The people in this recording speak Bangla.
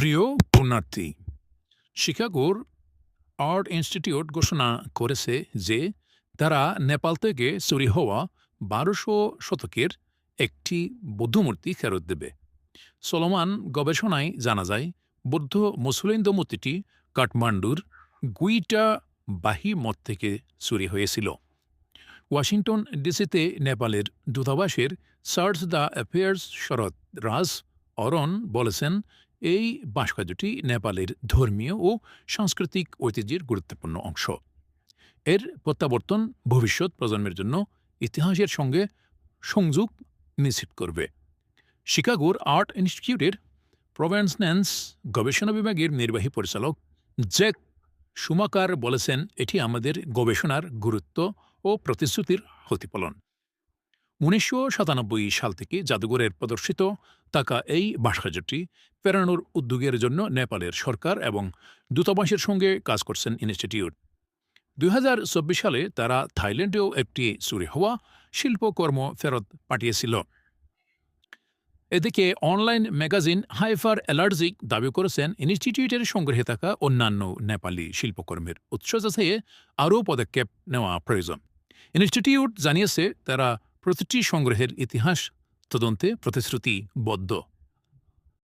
প্রিয় পুণ্যার্থী, শিকাগোর আর্ট ইনস্টিটিউট ঘোষণা করেছে যে তারা নেপাল থেকে চুরি হওয়া বারোশো শতকের একটি বৌদ্ধমূর্তি ফেরত দেবে। চলমান গবেষণায় জানা যায়, বৌদ্ধ মুসলিন্দ মূর্তিটি কাঠমান্ডুর গুইটা বাহি মঠ থেকে চুরি হয়েছিল। ওয়াশিংটন ডিসিতে নেপালের দূতাবাসের সার্চ দ্য অ্যাফেয়ার্স শরৎ রাজ অরণ বলেছেন এই ভাস্কর্যটি নেপালের ধর্মীয় ও সাংস্কৃতিক ঐতিহ্যের গুরুত্বপূর্ণ অংশ। এর প্রত্যাবর্তন ভবিষ্যৎ প্রজন্মের জন্য ইতিহাসের সঙ্গে সংযোগ নিশ্চিত করবে। শিকাগোর আর্ট ইনস্টিটিউটের প্রভেন্সন্যান্স গবেষণা বিভাগের নির্বাহী পরিচালক জ্যাক সুমাকার বলেছেন, এটি আমাদের গবেষণার গুরুত্ব ও প্রতিশ্রুতির প্রতিফলন। উনিশশো সাতানব্বই সাল থেকে জাদুঘরের প্রদর্শিত তাকা এই ভাস্কর্যটি ফেরানোর উদ্যোগের জন্য নেপালের সরকার এবং দূতাবাসের সঙ্গে কাজ করছেন ইনস্টিটিউট। দুই হাজার চব্বিশ সালে তারা থাইল্যান্ডেও একটি চুরি হওয়া শিল্পকর্ম ফেরত পাঠিয়েছিল। এদিকে অনলাইন ম্যাগাজিন হাইফার অ্যালার্জিক দাবি করেছেন ইনস্টিটিউটের সংগ্রহে থাকা অন্যান্য নেপালি শিল্পকর্মের উৎস যাচাইয়ে আরও পদক্ষেপ নেওয়া প্রয়োজন। ইনস্টিটিউট জানিয়েছে, তারা প্রতিটি সংগ্রহের ইতিহাস তদন্তে প্রতিশ্রুতিবদ্ধ।